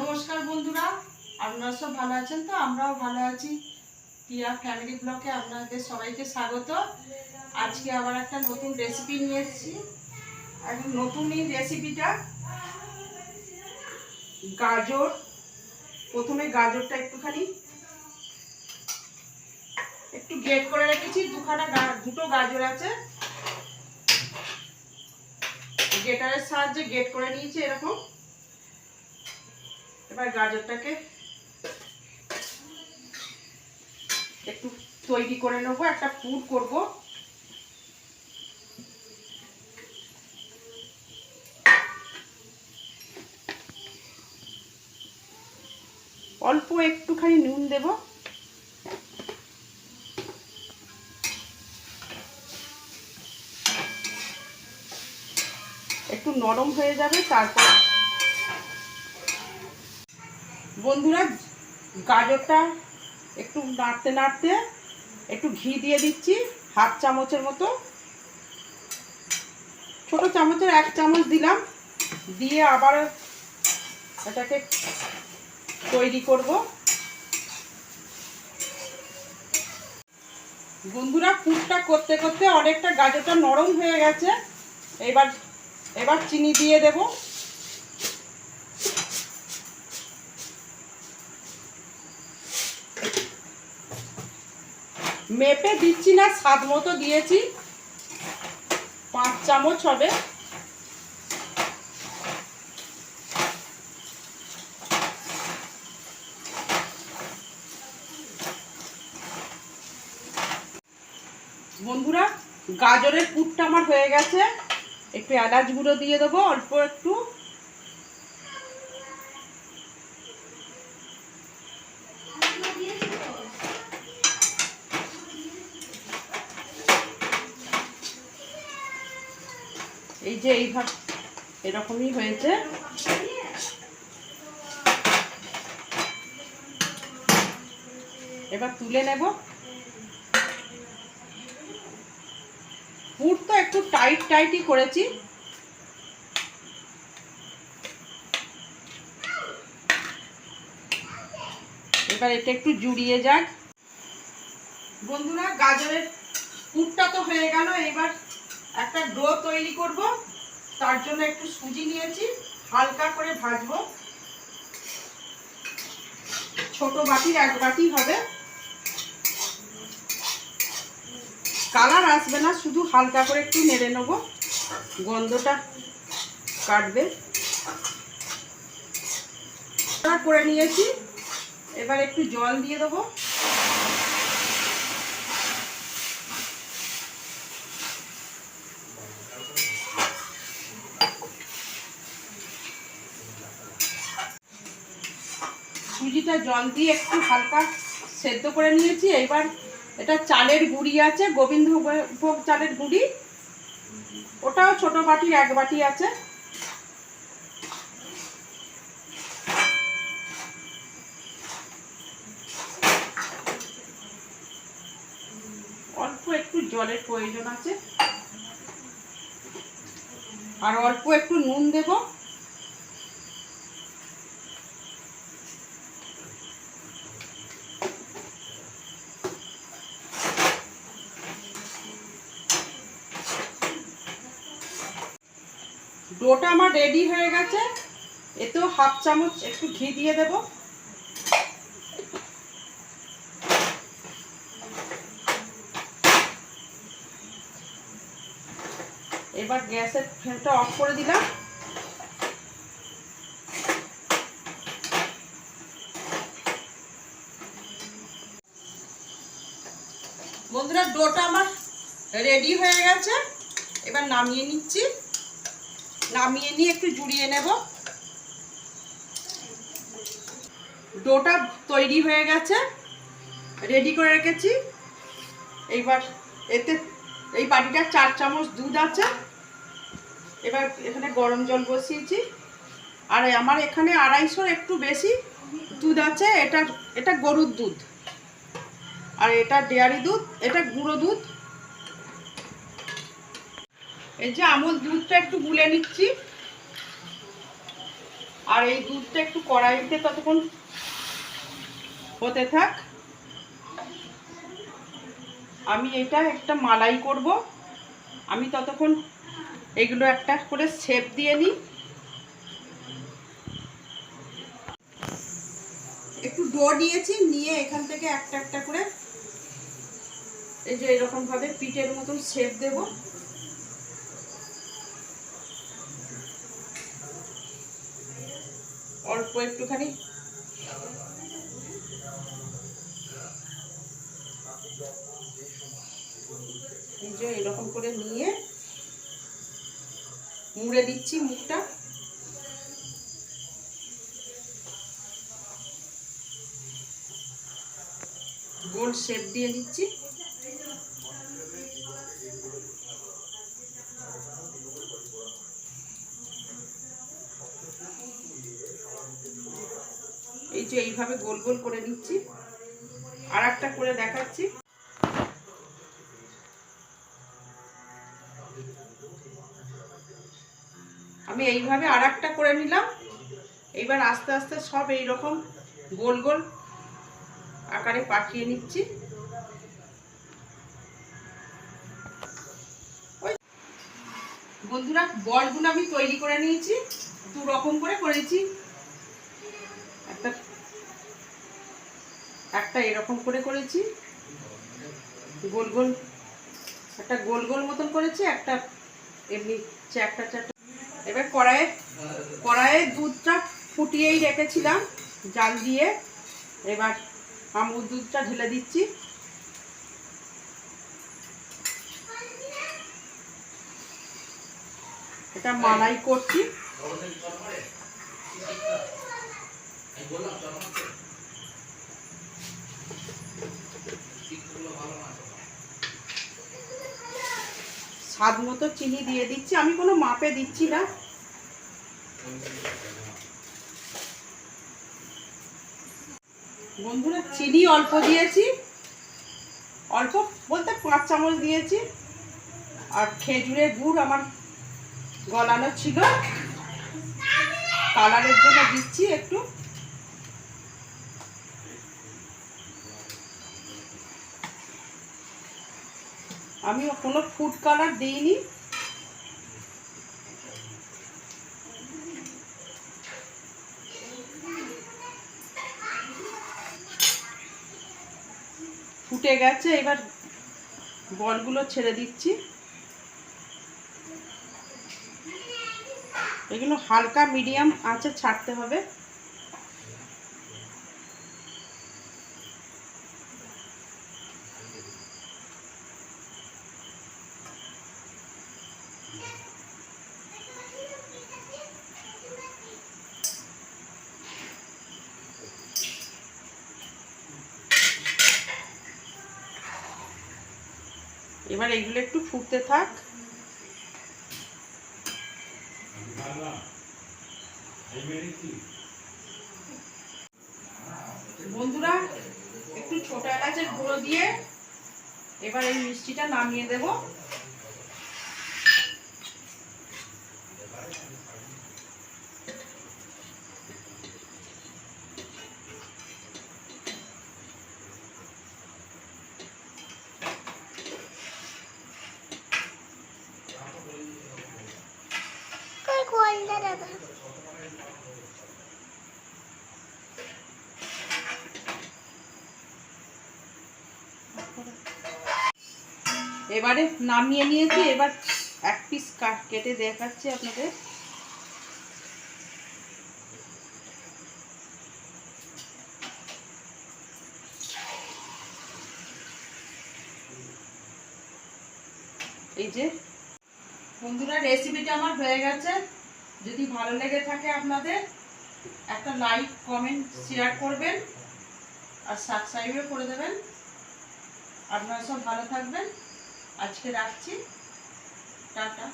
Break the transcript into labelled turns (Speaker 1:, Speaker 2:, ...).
Speaker 1: নমস্কার বন্ধুরা, আপনারা সব ভালো আছেন তো? আমরাও ভালো আছি। টিয়া ফ্যামিলি ব্লকে আপনাদের সবাইকে স্বাগত। আজকে আবার একটা নতুন রেসিপি নিয়ে এসেছি। আর নতুন এই রেসিপিটা গাজর। প্রথমে গাজরটা একটুখানি একটু গেট করে রেখেছি। দুখানা দুটো গাজর আছে। গেটারের সাহায্যে গেট করে নিয়েছি এরকম। এবার গাজরটাকে একটু তৈরি করে নেব, একটা পুর করব। অল্প একটুখানি নুন দেব। একটু নরম হয়ে যাবে, তারপর বন্ধুরা, গাজরটা একটু নাড়তে নাড়তে একটু ঘি দিয়ে দিচ্ছি, হাফ চামচের মতো। ছোট চামচের এক চামচ দিলাম, দিয়ে আবার এটাকে তৈরি করব। বন্ধুরা, পুরটা করতে করতে অনেকটা গাজরটা নরম হয়ে গেছে। এবার এবার চিনি দিয়ে দেবো। মেপে দিচ্ছি না, স্বাদ মতো দিয়েছি। পাঁচ চামচ হবে। বন্ধুরা, গাজরের পুরটা আমার হয়ে গেছে। একটু এলাচ গুঁড়ো দিয়ে দেবো, অল্প একটু। এই যে এইভাবে এরকমই হয়েছে। এবার তুলে নেব। পুর তো একটু টাইট টাইটই করেছি। এবার এটা একটু জুড়িয়ে যাক। বন্ধুরা, গাজরের পুরটা তো হয়ে গেল, এবার একটা ডো তৈরি করব, তার জন্য একটু সুজি নিয়েছি, হালকা করে ভাজবো। ছোট বাটির এক বাটি হবে। কালার আসবে না, শুধু হালকা করে একটু নেড়ে নেব। গন্ধটা কাটবে। করে নিয়েছি। এবার একটু জল দিয়ে দেবো। সুজিটা জল দিয়ে একটু হালকা সেদ্ধ করে নিয়েছি। এবার এটা চালের গুঁড়ি আছে গোবিন্দ ভোগ চালের গুঁড়ি। ওটাও ছোট বাটির এক বাটি আছে। অল্প একটু জলের প্রয়োজন আছে। আর অল্প একটু নুন দেবো। ডোটা আমার রেডি হয়ে গেছে। এতেও হাফ চামচ একটু ঘি দিয়ে দেব। এবার গ্যাসের ফ্লেমটা অফ করে দিলাম। বন্ধুরা, ডোটা আমার রেডি হয়ে গেছে। এবার নামিয়ে নিচ্ছি। নামিয়ে নিয়ে একটু জুড়িয়ে নেব। ডোটা তৈরি হয়ে গেছে। রেডি করে রেখেছি। এইবার এতে এই বাটিটা চার চামচ দুধ আছে। এবার এখানে গরম জল বসিয়েছি। আর আমার এখানে আড়াইশোর একটু বেশি দুধ আছে। এটা এটা গরুর দুধ। আর এটা ডেয়ারি দুধ, এটা গুঁড়ো দুধ। এই যে আমুল দুধটা একটু গুলে নিচ্ছি। আর এই দুধটা একটু কড়াইতে ততক্ষণ হতে থাক। আমি এটা একটা মালাই করব। আমি ততক্ষণ এগুলো একটা করে শেপ দিয়ে নিই। একটু ডো নিয়েছি, নিয়ে এখান থেকে একটা একটা করে এই যে এরকম ভাবে পিঠের মতন শেপ দেব। অল্প একটুখানি। যে এরকম করে নিয়ে মুড়ে দিচ্ছি মুখটা। গোল শেপ দিয়ে দিচ্ছি। এই এইভাবে গোল গোল করে নিচ্ছি। আর একটা করে দেখাচ্ছি। আমি এইভাবে আর একটা করে নিলাম। এইবার আস্তে আস্তে সব এই রকম গোল গোল আকারে পাঠিয়ে নিচ্ছি। বন্ধুরা, বলগুলো আমি তৈরি করে নিয়েছি। দু রকম করে করেছি। একটা এরকম করে করেছি। গোল গোল, একটা গোল গোল মতন করেছি, একটা এমনি চ্যাপটা চ্যাপটা এবার কড়াইয়ে কড়াইয়ে দুধটা ফুটিয়েই রেখেছিলাম, জাল দিয়ে। এবার আমুল দুধটা ঢেলে দিচ্ছি। এটা মালাই করছি। স্বাদ মতো চিনি দিয়ে দিচ্ছি। আমি কোনো মাপে দিচ্ছি না। বন্ধুরা, চিনি অল্প দিয়েছি। অল্প বলতে পাঁচ চামচ দিয়েছি। আর খেজুরের গুড় আমার গলানো ছিল। কালারের জন্য দিচ্ছি একটু। আমি কোনো ফুড কালার দিইনি। ফুটে গেছে, এবার বলগুলো ছেড়ে দিচ্ছি। এগুলো হালকা মিডিয়াম আঁচে ছাড়তে হবে। এবার এগুলো একটু ফুটতে থাক। বন্ধুরা, একটু ছোট এলাচের গুঁড়ো দিয়ে এবার এই মিষ্টিটা নামিয়ে দেব। এবারে নামিয়ে নিয়েছি, এবার এক পিস কেটে দেখাচ্ছি আপনাদের। এই যে, বন্ধুরা রেসিপিটা আমার হয়ে গেছে। যদি ভালো লেগে থাকে আপনাদের, একটা লাইক কমেন্ট শেয়ার করবেন। আর সাবস্ক্রাইবও করে দেবেন। আপনারা সব ভালো থাকবেন। আজকে রাখছি। টাটা।